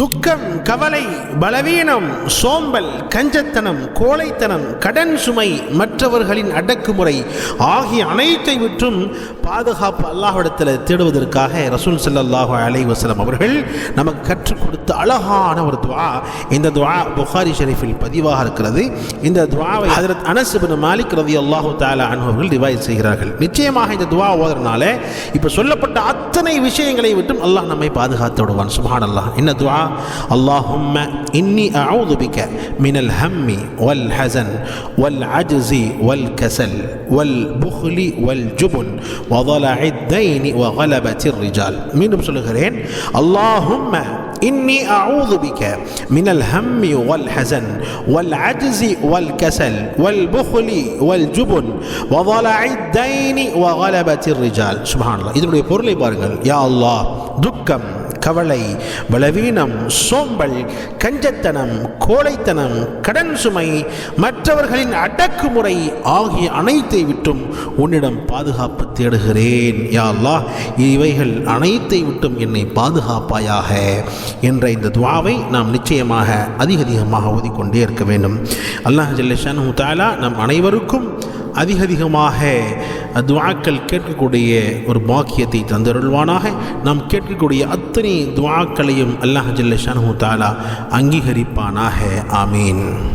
துக்கம் கவலை பலவீனம் சோம்பல் கஞ்சத்தனம் கோழைத்தனம் கடன் சுமை மற்றவர்களின் அடக்குமுறை ஆகிய அனைத்தை விற்றும் பாதுகாப்பு அல்லாஹிடத்தில் தேடுவதற்காக ரசூல் ஸல்லல்லாஹு அலை வசலம் அவர்கள் நமக்கு கற்றுக் கொடுத்த அழகான ஒரு துவா. இந்த துவா புகாரி ஷெரீஃபில் பதிவாக இருக்கிறது. இந்த துவாவை ஹதரத் அனஸ் மாலிக் ரதி அல்லாஹு தாலா அனுபவர்கள் ரிவாய் செய்கிறார்கள். நிச்சயமாக இந்த துவா ஓதுறதுனால இப்போ சொல்லப்பட்ட அத்தனை விஷயங்களை விட்டும் அல்லாஹ் நம்மை பாதுகாத்து விடுவான். சுப்ஹானல்லாஹ். என்ன துவா துஆ اللهم إني أعوذ بك من الهم والحزن والعجز والكسل والبخل والجبن وضلع الدين وغلبة الرجال மீண்டும் சொல்லுகிறேன் اللهم إني أعوذ بك من الهم والحزن والعجز والكسل والبخل والجبن وضلع الدين وغلبة الرجال سبحان الله இதனுடைய பொருளை பாருங்கள் யா அல்லாஹ் துக்கம் கவலை பலவீனம் சோம்பல் கஞ்சத்தனம் கோழைத்தனம் கடன் சுமை மற்றவர்களின் அடக்குமுறை ஆகிய அனைத்தை விட்டும் உன்னிடம் பாதுகாப்பு தேடுகிறேன். யா இவைகள் அனைத்தை விட்டும் என்னை பாதுகாப்பாயாக. என்ற இந்த துவாவை நாம் நிச்சயமாக அதிக அதிகமாக ஓதிக்கொண்டே இருக்க வேண்டும். அல்லாஹ் ஜல்லஷானு தாலா நம் அனைவருக்கும் அதிக அதிகமாக துவாக்கள் கேட்கக்கூடிய ஒரு பாக்கியத்தை தந்தருள்வானாக. நாம் கேட்கக்கூடிய அத்தனை துவாக்களையும் அல்லாஹ் ஜல்லஷானு தாலா அங்கீகரிப்பானாக. ஆமீன்.